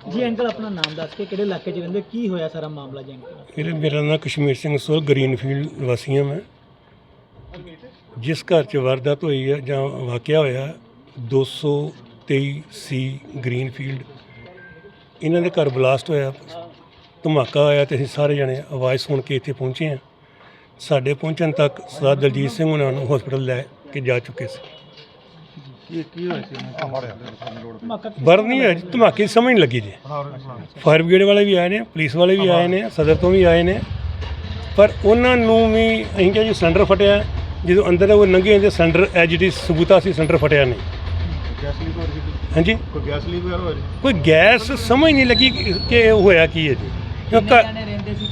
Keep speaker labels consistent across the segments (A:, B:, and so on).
A: ਜੀ, ਅੰਕਲ, ਆਪਣਾ ਨਾਮ ਦੱਸ ਕੇ ਕਿਹੜੇ ਇਲਾਕੇ 'ਚ ਰਹਿੰਦੇ ਕੀ ਹੋਇਆ ਸਾਰਾ ਮਾਮਲਾ ਜੀ ਅੰਕਲ?
B: ਮੇਰੇ ਮੇਰਾ ਨਾਮ ਕਸ਼ਮੀਰ ਸਿੰਘ ਸੋਲ ਗ੍ਰੀਨਫੀਲਡ ਵਾਸੀਆਂ ਮੈਂ। ਜਿਸ ਘਰ 'ਚ ਵਾਰਦਾਤ ਹੋਈ ਹੈ ਜਾਂ ਵਾਕਿਆ ਹੋਇਆ 223 ਸੀ ਗ੍ਰੀਨਫੀਲਡ। ਇਹਨਾਂ ਦੇ ਘਰ ਬਲਾਸਟ ਹੋਇਆ, ਧਮਾਕਾ ਹੋਇਆ ਤੇ ਅਸੀਂ ਸਾਰੇ ਜਣੇ ਆਵਾਜ਼ ਸੁਣ ਕੇ ਇੱਥੇ ਪਹੁੰਚੇ ਹਾਂ। ਸਾਡੇ ਪਹੁੰਚਣ ਤੱਕ ਸਰਦਾਰ ਦਲਜੀਤ ਸਿੰਘ ਉਹਨਾਂ ਨੂੰ ਹਸਪੀਟਲ ਲੈ ਕੇ ਜਾ ਚੁੱਕੇ ਸੀ।
A: ਧਮਾਕਾ
B: ਬਰ ਨਹੀਂ ਹੋਇਆ ਜੀ, ਧਮਾਕੇ ਦੀ ਸਮਝ ਨਹੀਂ ਲੱਗੀ ਜੀ। ਫਾਇਰ ਬ੍ਰਿਗੇਡ ਵਾਲੇ ਵੀ ਆਏ ਨੇ ਪੁਲਿਸ ਵਾਲੇ ਵੀ ਆਏ ਨੇ ਸਦਰ ਤੋਂ ਵੀ ਆਏ ਨੇ। ਪਰ ਉਹਨਾਂ ਨੂੰ ਵੀ ਅਸੀਂ ਕਿਹਾ ਜੀ ਸਿਲੰਡਰ ਫਟਿਆ। ਜਦੋਂ ਅੰਦਰ ਉਹ ਲੰਘੇ ਤੇ ਸਿਲੰਡਰ ਐਜ ਇਟ ਇਜ਼ ਸਬੂਤਾ ਸੀ ਸਿਲੰਡਰ ਫਟਿਆ ਨਹੀਂ। ਹਾਂਜੀ?
C: ਕੋਈ ਗੈਸ ਲੀਕ ਵਗੈਰਾ ਹੋਇਆ ਜੀ?
B: ਕੋਈ ਗੈਸ ਸਮਝ ਨਹੀਂ ਲੱਗੀ ਕਿ ਕਿ ਇਹ ਹੋਇਆ ਕੀ ਹੈ ਜੀ।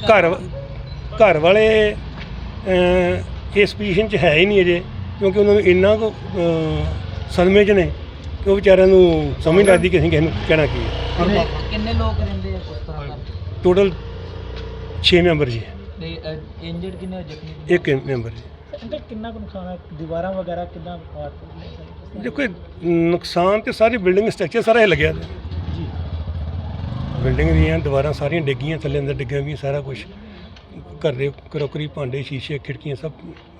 B: ਘਰ ਘਰ ਵਾਲੇ ਇਸ ਪੋਜੀਸ਼ਨ 'ਚ ਹੈ ਹੀ ਨਹੀਂ ਅਜੇ। ਕਿਉਂਕਿ ਉਹਨਾਂ ਨੂੰ ਇੰਨਾ ਕੁ ਸਦਮੇ 'ਚ ਨੇ ਕਿ ਉਹ ਵਿਚਾਰਿਆਂ ਨੂੰ ਸਮਝ ਨਹੀਂ ਲੱਗਦੀ ਕਿ ਅਸੀਂ ਕਿਸੇ ਨੂੰ ਕਹਿਣਾ ਕੀ ਹੈ।
A: ਕਿੰਨੇ ਕਿੰਨੇ ਲੋਕ ਰਹਿੰਦੇ ਆ ਉਸ ਤਰ੍ਹਾਂ
B: ਟੋਟਲ 6 ਮੈਂਬਰ ਜੀ।
A: ਤੇ ਇੰਜਰਡ ਕਿੰਨੇ ਹੋਏ, ਜ਼ਖਮੀ ਕਿੰਨੇ
B: ਇੱਕ ਮੈਂਬਰ ਜੀ।
A: ਅੰਕਲ ਕਿੰਨਾ ਕੁ ਨੁਕਸਾਨ ਹੈ? ਦੀਵਾਰਾਂ ਵਗੈਰਾ ਕਿੰਨਾ ਫਾਟ
B: ਦੇਖੋ ਇਹ ਨੁਕਸਾਨ ਤੇ ਸਾਰੀ ਬਿਲਡਿੰਗ ਸਟਰਕਚਰ ਸਾਰਾ ਹਿੱਲ ਗਿਆ।
A: ਜੀ।
B: ਬਿਲਡਿੰਗ ਦੀਆਂ ਦੀਵਾਰਾਂ ਸਾਰੀਆਂ ਡਿੱਗੀਆਂ ਥੱਲੇ ਅੰਦਰ ਡਿੱਗੀਆਂ ਵੀ ਸਾਰਾ ਕੁਝ ਘਰ ਦੇ ਕਰੋਕਰੀ ਭਾਂਡੇ ਸ਼ੀਸ਼ੇ ਖਿੜਕੀਆਂ ਸਭ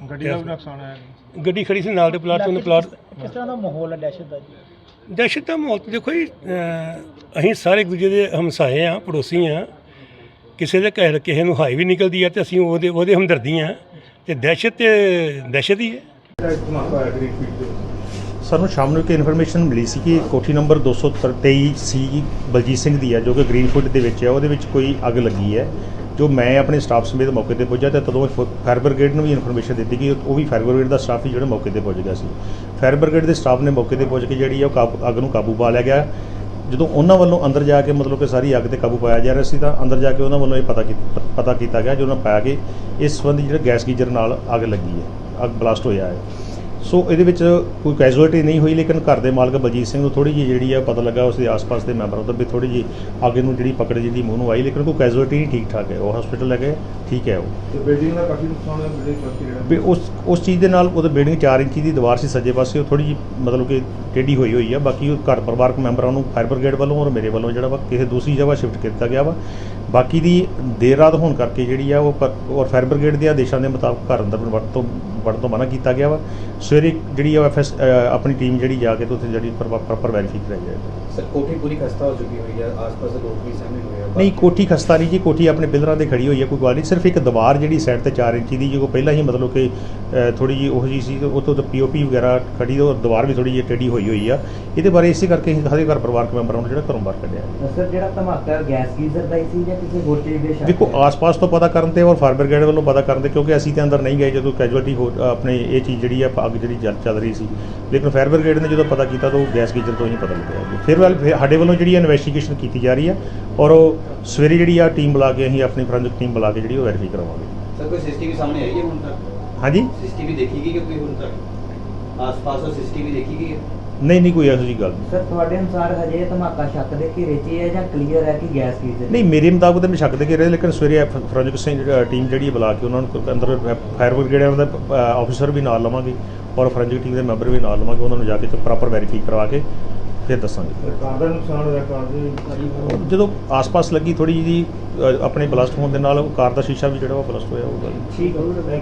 C: ਗੱਡੀ ਦਾ ਵੀ ਨੁਕਸਾਨ ਆਇਆ
B: ਗੱਡੀ ਖੜੀ ਸੀ ਨਾਲ ਦੇ ਪਲਾਟ ਤੋਂ ਉਹਨੇ ਪਲਾਟ
A: ਕਿਸ ਤਰ੍ਹਾਂ ਦਾ ਮਾਹੌਲ ਹੈ ਦਹਿਸ਼ਤ ਦਾ ਜੀ?
B: ਦਹਿਸ਼ਤ ਦਾ ਮਾਹੌਲ ਤਾਂ ਦੇਖੋ ਜੀ ਅਹ, ਅਸੀਂ ਸਾਰੇ ਇੱਕ ਦੂਜੇ ਦੇ ਹਮਸਾਏ ਆ ਪੜੋਸੀ ਆ ਕਿਸੇ ਦੇ ਘਰ ਕਿਸੇ ਨੂੰ ਹਾਈ ਵੀ ਨਿਕਲਦੀ ਆ ਤੇ ਅਸੀਂ ਉਹਦੇ ਉਹਦੇ ਹਮਦਰਦੀ ਆ ਤੇ ਦਹਿਸ਼ਤ ਤੇ ਦਹਿਸ਼ਤ ਹੀ ਹੈ।
D: ਸਾਨੂੰ ਸ਼ਾਮ ਨੂੰ ਇੱਕ ਇਨਫੋਰਮੇਸ਼ਨ ਮਿਲੀ ਸੀ ਕਿ ਕੋਠੀ ਨੰਬਰ 223 ਸੀ ਬਲਜੀਤ ਸਿੰਘ ਦੀ ਹੈ ਜੋ ਕਿ ਗ੍ਰੀਨਫੁੱਡ ਦੇ ਵਿੱਚ ਹੈ। ਉਹਦੇ ਵਿੱਚ ਕੋਈ ਅੱਗ ਲੱਗੀ ਹੈ। ਜੋ ਮੈਂ ਆਪਣੇ ਸਟਾਫ ਸਮੇਤ ਮੌਕੇ ਤੇ ਪਹੁੰਚਿਆ ਤੇ ਤਦੋਂ ਫਾਇਰ ਬ੍ਰਿਗੇਡ ਨੂੰ ਵੀ ਇਨਫੋਰਮੇਸ਼ਨ ਦਿੱਤੀ ਕਿ ਉਹ ਵੀ ਫਾਇਰ ਬ੍ਰਿਗੇਡ ਦਾ ਸਟਾਫ ਹੀ ਜਿਹੜਾ ਮੌਕੇ ਤੇ ਪਹੁੰਚ ਗਿਆ ਸੀ। ਫਾਇਰ ਬ੍ਰਿਗੇਡ ਦੇ ਸਟਾਫ ਨੇ ਮੌਕੇ ਤੇ ਪਹੁੰਚ ਕੇ ਜਿਹੜੀ ਉਹ ਕਾਬੂ- ਅੱਗ ਨੂੰ ਕਾਬੂ ਪਾ ਲਿਆ ਗਿਆ। ਜਦੋਂ ਉਹਨਾਂ ਵੱਲੋਂ ਅੰਦਰ ਜਾ ਕੇ ਮਤਲਬ ਕਿ ਸਾਰੀ ਅੱਗ ਤੇ ਕਾਬੂ ਪਾਇਆ ਜਾ ਰਿਹਾ ਸੀ ਤਾਂ ਅੰਦਰ ਜਾ ਕੇ ਉਹਨਾਂ ਵੱਲੋਂ ਇਹ ਪਤਾ ਕੀ- ਪਤਾ ਕੀਤਾ ਗਿਆ ਜਦੋਂ ਪਾਇਆ ਕਿ ਇਸ ਸੰਬੰਧੀ ਜਿਹੜਾ ਗੈਸ ਗੀਜ਼ਰ ਨਾਲ ਅੱਗ ਲੱਗੀ ਹੈ, ਅੱਗ ਬਲਾਸਟ ਹੋਇਆ ਹੈ। ਸੋ ਇਹਦੇ ਵਿੱਚ ਕੋਈ ਕੈਜੂਅਲਟੀ ਨਹੀਂ ਹੋਈ ਲੇਕਿਨ ਘਰ ਦੇ ਮਾਲਕ ਬਲਜੀਤ ਸਿੰਘ ਨੂੰ ਥੋੜੀ ਜਿਹੀ ਜਿਹੜੀ ਆ ਪਤਾ ਲੱਗਾ ਉਸ ਦੇ ਆਸ-ਪਾਸ ਦੇ ਮੈਂਬਰਾਂ ਤੋਂ ਵੀ ਥੋੜੀ ਜਿਹੀ ਅੱਗੇ ਨੂੰ ਜਿਹੜੀ ਪਕੜ ਜਿਹੜੀ ਮੂੰਹ ਨੂੰ ਆਈ ਲੇਕਿਨ ਕੋਈ ਕੈਜੂਅਲਟੀ ਨਹੀਂ ਠੀਕ ਠਾਕ ਹੈ। ਉਹ ਹਸਪੀਟਲ ਗਏ ਠੀਕ ਹੈ ਉਹ।
C: ਤੇ ਬਿਲਡਿੰਗ ਦਾ ਕਾਫੀ ਨੁਕਸਾਨ ਹੋਇਆ ਬਿਲਡਿੰਗ ਜਿਹੜਾ
D: ਵੀ ਉਸ ਉਸ ਚੀਜ਼ ਦੇ ਨਾਲ ਉਹਦੇ ਬਿਲਡਿੰਗ 4 ਇੰਚੀ ਦੀ ਦੀਵਾਰ ਸੀ ਸੱਜੇ ਪਾਸੇ ਉਹ ਥੋੜੀ ਜਿਹੀ ਮਤਲਬ ਕਿ ਟੇਢੀ ਹੋਈ ਹੋਈ ਆ ਬਾਕੀ ਉਹ ਘਰ ਪਰਿਵਾਰਕ ਮੈਂਬਰਾਂ ਨੂੰ ਫਾਇਰ ਬ੍ਰਿਗੇਡ ਵੱਲੋਂ ਔਰ ਮੇਰੇ ਵੱਲੋਂ ਜਿਹੜਾ ਵਾ ਕਿਸੇ ਦੂਸਰੀ ਜਗ੍ਹਾ ਸ਼ਿਫਟ ਕੀਤਾ ਗਿਆ ਵਾ। ਬਾਕੀ ਦੀ ਦੇਰ ਰਾਤ ਹੋਣ ਕਰਕੇ ਜਿਹੜੀ ਆ ਉਹ ਔਰ ਫਾਇਰ ਬ੍ਰਿਗੇਡ ਦੇ ਆਦੇਸ਼ਾਂ ਦੇ ਮੁਤਾਬਕ ਘਰ ਅੰਦਰ ਵੜਨ ਤੋਂ ਵੜਨ ਤੋਂ ਮਨਾ ਕੀਤਾ ਗਿਆ ਵਾ ਸਵੇਰੇ ਜਿਹੜੀ ਆ ਐਫਐਸ ਆਪਣੀ ਟੀਮ ਜਿਹੜੀ ਜਾ ਕੇ ਤੇ ਉੱਥੇ ਜਿਹੜੀ ਪ੍ਰੋਪਰ ਵੈਰੀਫਾਈ ਕਰਾਈ ਜਾਏਗੀ
E: ਸਰ ਕੋਠੀ ਪੂਰੀ ਖਸਤਾ ਹੋ ਚੁੱਕੀ ਹੋਈ ਹੈ ਆਸ-ਪਾਸ ਦੇ ਲੋਕ ਵੀ ਸਾਹਮਣੇ ਹੋਏ ਆ
D: ਨਹੀਂ ਕੋਠੀ ਖਸਤਾ ਨਹੀਂ ਜੀ ਕੋਠੀ ਆਪਣੇ ਪਿਲਰਾਂ ਤੇ ਖੜੀ ਹੋਈ ਹੈ ਕੋਈ ਗੱਲ ਨਹੀਂ ਸਿਰਫ ਇੱਕ ਦੀਵਾਰ ਜਿਹੜੀ ਸਾਈਡ ਤੇ 4 ਇੰਚੀ ਦੀ ਜੋ ਪਹਿਲਾਂ ਹੀ ਮਤਲਬ ਕਿ ਥੋੜੀ ਜੀ ਉਹ ਜੀ ਸੀ ਉਹ ਤੋਂ ਪੀਓਪੀ ਵਗੈਰਾ ਖੜੀ ਔਰ ਦੀਵਾਰ ਵੀ ਥੋੜੀ ਜਿਹੀ ਟੇਢੀ ਹੋਈ ਹੋਈ ਆ ਇਹਦੇ ਬਾਰੇ ਇਸੇ ਕਰਕੇ ਅਸੀਂ ਸਾਰੇ ਘਰ ਪਰਿਵਾਰਕ ਮੈਂਬਰਾਂ ਨੂੰ ਜਿਹੜਾ ਘਰੋਂ ਬਾਹਰ ਕੱਢਿਆ।
F: ਸਰ ਜਿਹੜਾ ਧਮਾਕਾ ਗੈਸ ਗੀਜ਼ਰ ਦਾ ਸੀ ਜਾਂ ਕਿਸੇ ਹੋਰ ਚੀਜ਼ ਦੇ ਸ਼ੱਕ
D: ਦੇਖੋ? ਆਸ-ਪਾਸ ਤੋਂ ਪਤਾ ਕਰਨ ਤੇ ਔਰ ਫਾਇਰ ਬ੍ਰਿਗੇਡ ਵੱਲੋਂ ਪਤਾ ਕਰਨ ਤੇ ਕਿਉਂਕਿ ਅਸੀਂ ਤੇ ਅੰਦਰ ਨਹੀਂ ਗਏ ਜਦੋਂ ਕੈਜੁਅਲਟੀ ਹੋ ਆਪਣੇ ਇਹ ਚੀਜ਼ ਜਿਹੜੀ ਆ ਅੱਗ ਜਿਹੜੀ ਚੱਲ ਚੱਲ ਰਹੀ ਸੀ। ਲੇਕਿਨ ਫਾਇਰ ਬ੍ਰਿਗੇਡ ਨੇ ਜਦੋਂ ਪਤਾ ਕੀਤਾ ਤਾਂ ਉਹ ਗੈਸ ਗੀਜ਼ਰ ਤੋਂ ਹੀ ਪਤਾ ਲੱਗਿਆ। ਫਿਰ ਵੱਲ ਸਾਡੇ ਵੱਲੋਂ ਜਿਹੜੀ ਇਨਵੈਸਟੀਗੇਸ਼ਨ ਕੀਤੀ ਜਾ ਰਹੀ ਆ ਔਰ ਉਹ ਸਵੇਰੇ ਜਿਹੜੀ ਆ ਟੀਮ ਬੁਲਾ ਕੇ ਅਸੀਂ ਆਪਣੀ ਫੋਰੈਂਸਿਕ ਟੀਮ ਬੁਲਾ ਕੇ ਜਿਹੜੀ ਉਹ ਵੈਰੀਫਾਈ ਕਰਵਾਵਾਂਗੇ
E: ਸਰ ਕੋਈ ਸੀਸੀਟੀਵੀ ਸਾਹਮਣੇ ਆਈ ਹੈ ਹੁਣ ਤੱਕ?
D: ਹਾਂਜੀ?
E: ਸੀਸੀਟੀਵੀ ਦੇਖੀ ਗਈ ਕਿ ਕੋਈ ਹੁਣ ਤੱਕ? ਆਸ-ਪਾਸ ਸੀਸੀਟੀਵੀ ਦੇਖੀ ਗਈ ਹੈ?
D: ਨਹੀਂ ਨਹੀਂ ਕੋਈ ਇਹੋ ਜਿਹੀ ਗੱਲ ਨਹੀਂ।
F: ਸਰ ਤੁਹਾਡੇ ਅਨੁਸਾਰ ਹਜੇ ਇਹ ਧਮਾਕਾ ਸ਼ੱਕ ਦੇ ਘੇਰੇ 'ਚ ਹੀ ਹੈ ਜਾਂ ਕਲੀਅਰ ਹੈ ਕਿ ਗੈਸ ਗੀਜ਼ਰ
D: ਨਹੀਂ ਮੇਰੇ ਮੁਤਾਬਕ ਤਾਂ ਮੈਂ ਸ਼ੱਕ ਦੇ ਕੇ ਰਹੇ ਲੇਕਿਨ ਸਵੇਰੇ ਫੋਰੈਂਸਿਕ ਸਿੰਘ ਟੀਮ ਜਿਹੜੀ ਹੈ ਬੁਲਾ ਕੇ ਉਹਨਾਂ ਨੂੰ ਅੰਦਰ ਫਾਇਰ ਬ੍ਰਿਗੇਡ ਦਾ ਆਫੀਸਰ ਵੀ ਨਾਲ ਲਵਾਂਗੇ ਔਰ ਫੋਰੈਂਸਿਕ ਟੀਮ ਦੇ ਮੈਂਬਰ ਵੀ ਨਾਲ ਲਵਾਂਗੇ ਉਹਨਾਂ ਨੂੰ ਜਾ ਕੇ ਪ੍ਰੋਪਰ ਵੈਰੀਫਾਈ ਕਰਵਾ ਕੇ ਫਿਰ ਦੱਸਾਂਗੇ।
C: ਕਾਰ ਦਾ ਨੁਕਸਾਨ ਹੋਇਆ? ਕਾਰ ਦੀ
D: ਜਦੋਂ ਆਸ-ਪਾਸ ਲੱਗੀ ਥੋੜੀ ਜਿਹੀ ਅ, ਆਪਣੇ ਬਲਾਸਟ ਹੋਣ ਦੇ ਨਾਲ ਉਹ ਕਾਰ ਦਾ ਸ਼ੀਸ਼ਾ ਵੀ ਜਿਹੜਾ ਉਹ ਬਲਾਸਟ ਹੋਇਆ ਉਹ ਗੱਲ
F: ਠੀਕ ਹੈ